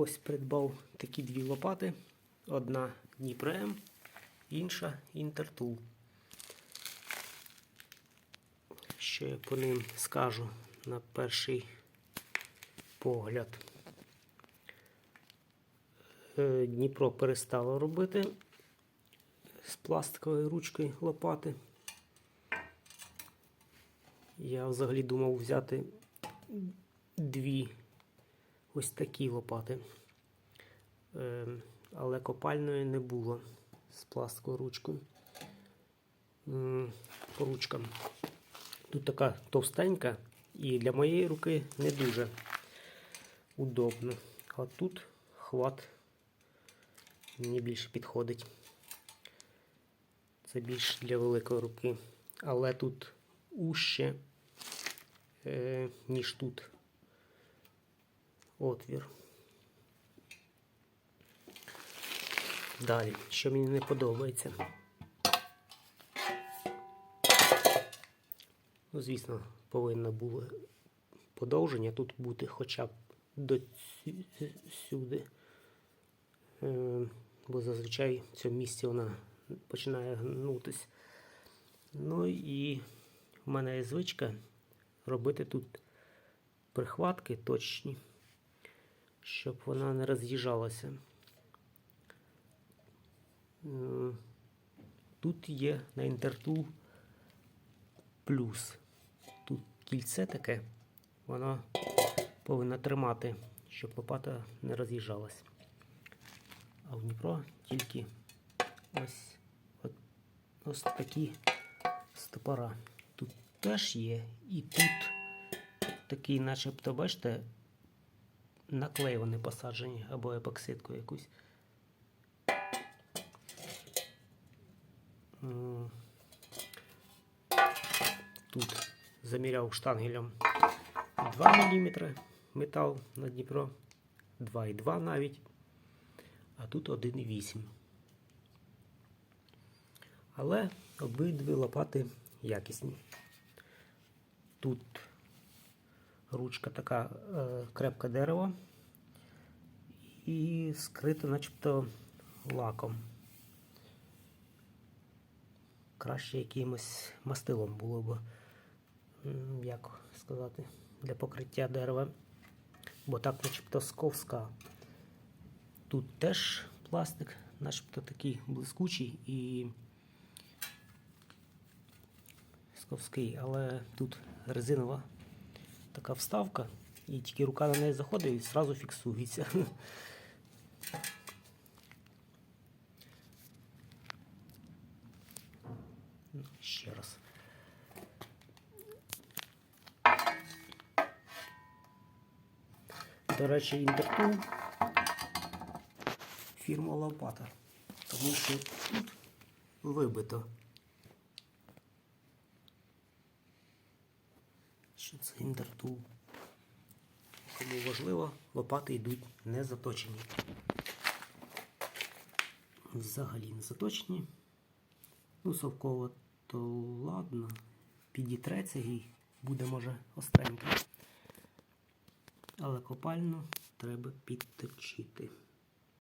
Ось придбав такі дві лопати. Одна Дніпрем, інша Інтертул. Що я по ним скажу на перший погляд. Е, Дніпро перестало робити з пластикової ручки лопати. Я взагалі думав взяти дві ось такі лопати. Е, але копальної не було з пластиковою ручкою. По ручкам. Тут така товстенька і для моєї руки не дуже удобно. А тут хват мені більше підходить. Це більш для великої руки. Але тут уще, е, ніж тут отвір. Далі, що мені не подобається. Ну, звісно, повинно було подовження тут бути хоча б до сюди. Е, бо зазвичай в цьому місці вона починає гнутись. Ну і в мене є звичка робити тут прихватки точні, щоб вона не роз'їжджалася. Тут є на інтертул плюс. Тут кільце таке, воно повинно тримати, щоб лопата не роз'їжджалась. А в Дніпро тільки ось, от, ось такі стопора. Тут теж є, і тут такий, начебто, бачите, наклей вони посаджені або епоксидку якусь. Тут заміряв штангелем 2 мм метал на Дніпро, 2,2 навіть, а тут 1,8. Але обидві лопати якісні. Тут ручка така е, крепка дерева і скрита начебто лаком. Краще якимось мастилом було б, як сказати, для покриття дерева. Бо так начебто сковська. Тут теж пластик, начебто такий блискучий і сковський, але тут резинова така вставка, і тільки рука на неї заходить і одразу фіксується. Ну, Ще раз. До речі, інтертул фірма Лопата. Тому що тут вибито. Що це інтертул? Кому важливо, лопати йдуть не заточені. Взагалі не заточені. Ну, совково то ладно, підітреться і буде може остренько. Але копально треба підточити.